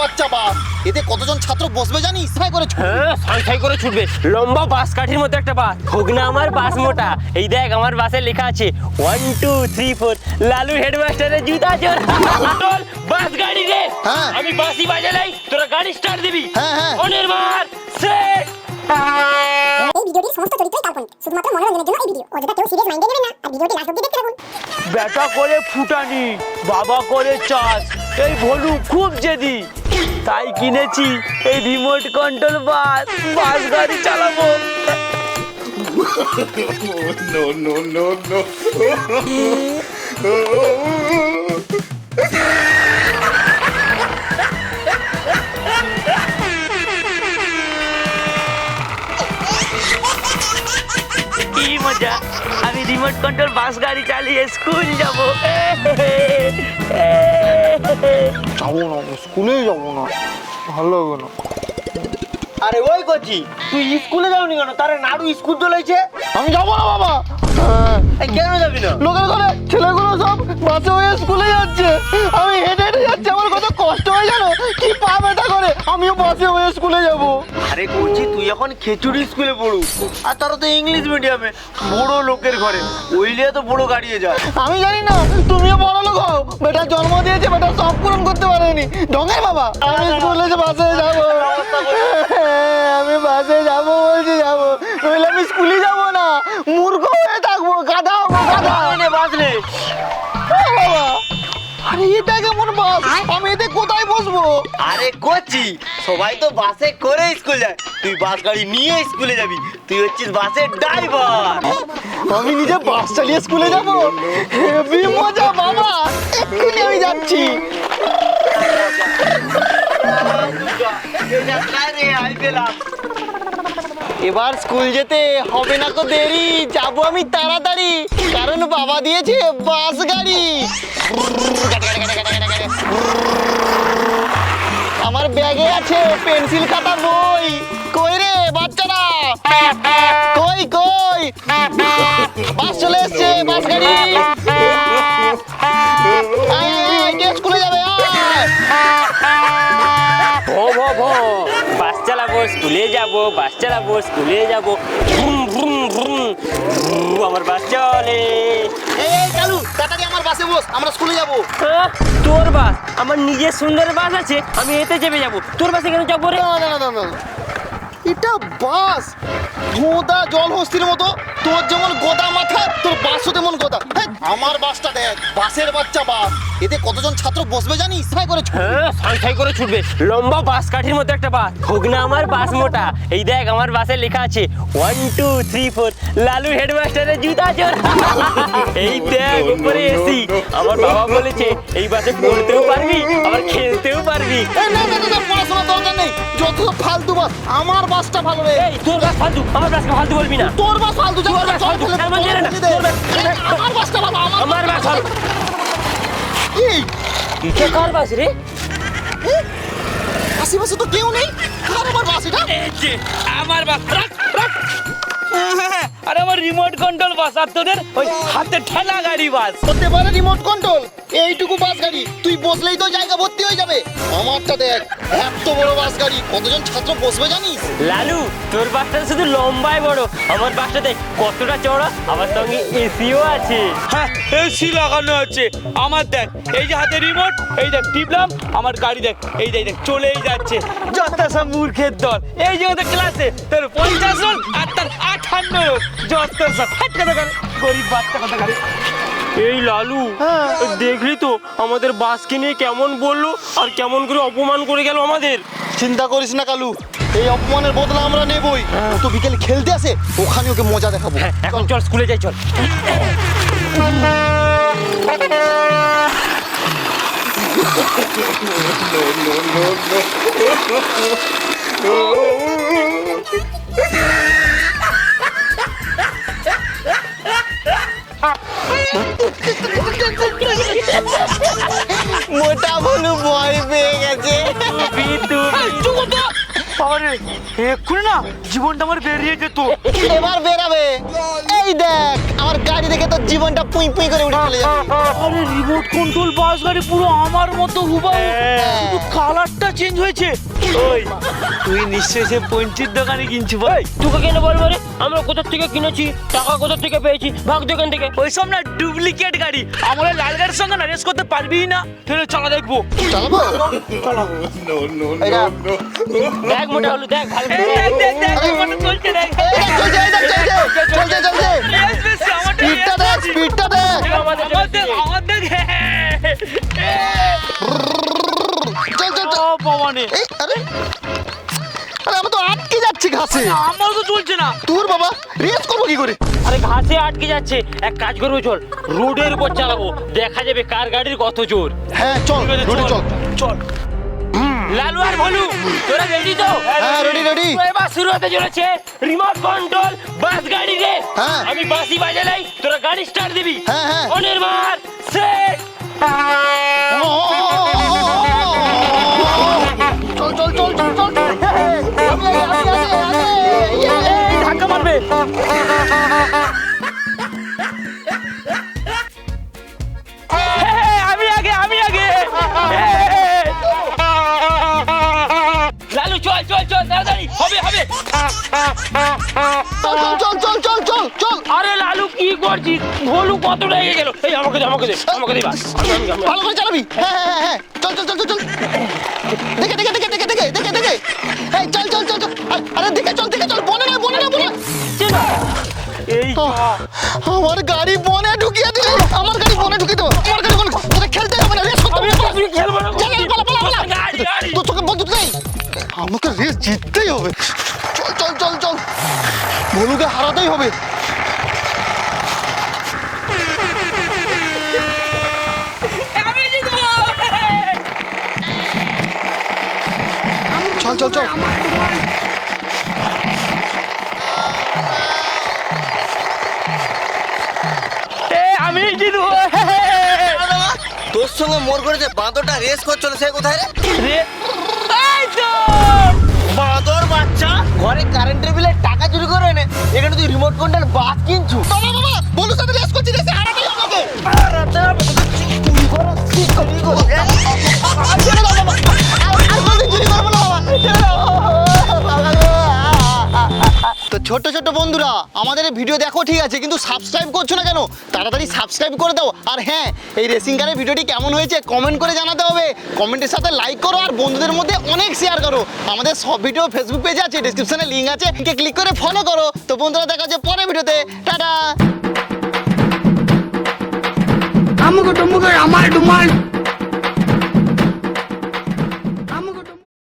বাচ্চা বাস এতে কতজন ছাত্র বসবে জানিস? সাই করে ছুটবে। হ্যাঁ সাই সাই করে ছুটবে। লম্বা বাস কাঠির মতো একটা বাস হোক না আমার বাস মোটা। এই দেখ আমার বাসে লেখা আছে one two three four Lalu হেডমাস্টারের জুতা চোর বাস গাড়ি রে। হ্যাঁ। আমি বাসি বাজালাই তোরা গাড়ি স্টার্ট দিবি। হ্যাঁ, হ্যাঁ। অনির্বাণ সেট এই ভিডিওটির সমস্ত চরিত্রই কাল্পনিক শুধুমাত্র মনোরঞ্জনের জন্য এই ভিডিও অযথা কেউ সিরিয়াস মাইন্ডে নেবেন না। আর ভিডিওটি লাস্ট অব্দি দেখতে থাকুন। বেটা করে ফুটানি বাবা করে চাষ। এই ভলু খুব জেদি। তাই কিনেছি এই রিমোট কন্ট্রোল বাস বাস গাড়ি চালাবো no, no, no, no. মজা আমি রিমোট কন্ট্রোল বাস গাড়ি চালিয়ে স্কুল যাব। যাব না স্কুলেই যাব না। ভালো লাগবে না। আরে ওই কচি তুই স্কুলে যাওনি কেন? তারে নাড়ু স্কুল চলেছে আমি যাব না বাবা। কেন যাবি না লোকের ঘরে ছেলেগুলো সব বাসে হয়ে স্কুলে যাচ্ছে আমি হেঁটে হেঁটে যাচ্ছি আমার কত কষ্ট হয় জানো কি পা ব্যথা করে আমিও বাসে হয়ে স্কুলে যাব আরে তুই এখন খেচুড়ি স্কুলে পড়ু আর তারা তো ইংলিশ মিডিয়ামে বড় লোকের ঘরে ওইলে তো বড় গাড়িয়ে যায় আমি জানি না তুমিও বড় লোক হও বেটা জন্ম দিয়েছে বেটা সব পূরণ করতে পারেনি ঢঙ্গাই বাবা আমি স্কুলে যে বাসে যাব আমি বাসে যাব বলছি যাব নইলে আমি স্কুলে যাব আরে এটা কেমন বাস। আমি এতে কোথায় বসবো? আরে করছি সবাই তো বাসে করে স্কুল যায়। তুই বাস গাড়ি নিয়ে স্কুলে যাবি। তুই হচ্ছিস বাসের ড্রাইভার আমি নিজে বাস চালিয়ে স্কুলে যাব? হেভি মজা বাবা। এক্ষুনি আমি যাচ্ছি। এবার স্কুল যেতে হবে না তো দেরি, যাব আমি তাড়াতাড়ি। কারণ বাবা দিয়েছে বাস গাড়ি। আমার ব্যাগে আছে পেন্সিল খাতা বই। কই রে বাচ্চারা? কই কই? বাস চলে এসছে, বাস গাড়ি। স্কুলে যাব বাস চালাবো স্কুলে যাব। ভ্রুম ভ্রুম ভ্রুম আমার বাস চলে। এই এই কালু তাড়াতাড়ি আমার বাসে বস আমরা স্কুলে যাব। তোর বাস আমার নিজের সুন্দর বাস আছে আমি এতে চেপে যাব। তোর বাসে কেন যাব রে? না না না না না। এটা বাস গোদা জল হস্তির মতো। তোর যেমন গোদা মাথা তোর বাসও তেমন গোদা। আমার বাসটা দেখ বাসের বাচ্চা বাস। এতে কতজন ছাত্র বসবে জানিস? সাই করে ছুটবে। হ্যাঁ সাই সাই করে ছুটবে। লম্বা বাস কাঠির মতো একটা বাস। হোক আমার বাস মোটা। এই দেখ আমার বাসে লেখা আছে one two three four Lalu হেডমাস্টারের জুতা চোর এই দেখ উপরে এসি। আমার বাবা বলেছে এই বাসে পড়তেও পারবি আবার খেলতেও পারবি। না না না, না পড়াশোনার দরকার নেই। যত ফালতু বাস আমার বাসটা ভালো রে। এই তোর বাস ফালতু। আমার বাসকে ফালতু বলবি না। তোর বাস ফালতু তোর বাস ফালতু, আমার বাসটা ভালো আমার বাস ফালতু এই কে কার বাস রে? আশেপাশে তো কেউ নেই। কার আমার বাস এটা আমার বাস। রাখ রাখ। আরে আমার রিমোট কন্ট্রোল বাস আর তোদের ওই হাতে ঠেলা গাড়ি বাস। হতে পারে রিমোট কন্ট্রোল এইটুকু বাস গাড়ি তুই বসলেই তো জায়গা ভর্তি হয়ে যাবে। আমারটা দেখ এত বড় বাস গাড়ি কতজন ছাত্র বসবে জানিস? লালু তোর বাসটা শুধু লম্বায় বড় আমার বাসটা দেখ কতটা চড়া আমার সঙ্গে এসিও আছে। হ্যাঁ এসি লাগানো আছে। আমার দেখ এই যে হাতে রিমোট এই দেখ টিপলাম আমার গাড়ি দেখ এই দেখ দেখ চলেই যাচ্ছে। যত সব মূর্খের দল এই যে ওদের ক্লাসে তোর পঞ্চাশ জন আর তার আঠান্ন জন যত সব হাট কথা করে গরিব বাচ্চা কথা করে এই লালু দেখলি তো আমাদের বাসকে নিয়ে কেমন বলল আর কেমন করে অপমান করে গেল আমাদের। চিন্তা করিস না কালু। এই অপমানের বদলা আমরা নেবই। তো বিকেলে খেলতে আসে? ওখানে ওকে মজা দেখাবো। হ্যাঁ, এখন চল স্কুলে যাই চল। Ha ha ha ha! আরে এক্ষুনি না জীবনটা আমার বেরিয়ে যেত। এবার বেরাবে। এই দেখ আমার গাড়ি দেখে তোর জীবনটা পুই পুই করে উঠে চলে যাবে। আরে রিমোট কন্ট্রোল বাস গাড়ি পুরো আমার মতো হুবাহু। হ্যাঁ। শুধু কালারটা চেঞ্জ হয়েছে। ওই তুই নিশ্চয়ই সে পঞ্চির দোকানে কিনছি ভাই। তোকে কেন বলব রে আমরা কোথা থেকে কিনেছি টাকা কোথা থেকে পেয়েছি ভাগ দোকান থেকে। ওইসব না ডুপ্লিকেট গাড়ি। আমার ওই লাল গাড়ির সঙ্গে না রেস করতে পারবি না। ফেলে চলা দেখব। চালাবো no, Mira. no, no. দেখ মোটা হলো দেখ ভালো এই দেখ দেখ দেখ রিমোট চলছে দেখ। চলছে দেখ চলছে চলছে চলছে রেস বেশি আমারটা স্পিডটা দেখ স্পিডটা দেখ। আমাদের আমার দেখ আমার দেখ চল চল চল। ও আরে। আরে আমরা তো আটকে যাচ্ছি ঘাসে। আমার তো চলছে না। তোর বাবা রেস করব কি করে? আরে ঘাসে আটকে যাচ্ছে। এক কাজ করব চল। রোডের উপর চালাবো। দেখা যাবে কার গাড়ির কত জোর। হ্যাঁ চল রোডে চল। চল। লালু আর ভলু তোরা রেডি তো হ্যাঁ রেডি রেডি এবার শুরু হতে চলেছে রিমোট কন্ট্রোল বাস গাড়ি রে হ্যাঁ। আমি বাসি বাজালাই তোরা গাড়ি স্টার্ট দিবি হ্যাঁ, হ্যাঁ। অনির্বাণ সেট হবে হবে চল চল চল চল চল আরে লালু কি করছিস ভলু কত রেগে গেল এই আমাকে দে আমাকে দে আমাকে দে ভালো করে চালাবি হ্যাঁ হ্যাঁ হ্যাঁ চল চল চল চল দেখে দেখে দেখে দেখে দেখে দেখে দেখে এই চল চল চল আরে, দেখে চল দেখে চল বনে না বনে না বনে এই আমার গাড়ি বনে ঢুকিয়ে দিলে আমার গাড়ি বনে ঢুকিয়ে দেবো আমার গাড়ি বনে খেলতে হবে না রেস করতে হবে না। তুই খেলব না আমাকে রেস জিততেই হবে। চল চল চল চল। ভলুকে হারাতেই হবে। আমি চল চল। চল আমি জিতবো। তোর সঙ্গে মোর করে যে বাঁদরটা রেস করছিল সে কোথায় রে এখানে তুই রিমোট কন্ট্রোল বাস কিনছু? ছোট ছোট বন্ধুরা, আমাদের ভিডিও দেখো, ঠিক আছে? কিন্তু সাবস্ক্রাইব করছ না কেন? তাড়াতাড়ি সাবস্ক্রাইব করে দাও। আর হ্যাঁ এই রেসিং কারের ভিডিওটি কেমন হয়েছে কমেন্ট করে জানাতে হবে। কমেন্টের সাথে লাইক করো আর বন্ধুদের মধ্যে অনেক শেয়ার করো। আমাদের সব ভিডিও ফেসবুক পেজে আছে ডিসক্রিপশনে লিঙ্ক আছে। ক্লিক করে ফলো করো। তো বন্ধুরা, দেখা যাচ্ছে পরের ভিডিওতে টাটা! আমুক টুমুক আমার ডুমাল।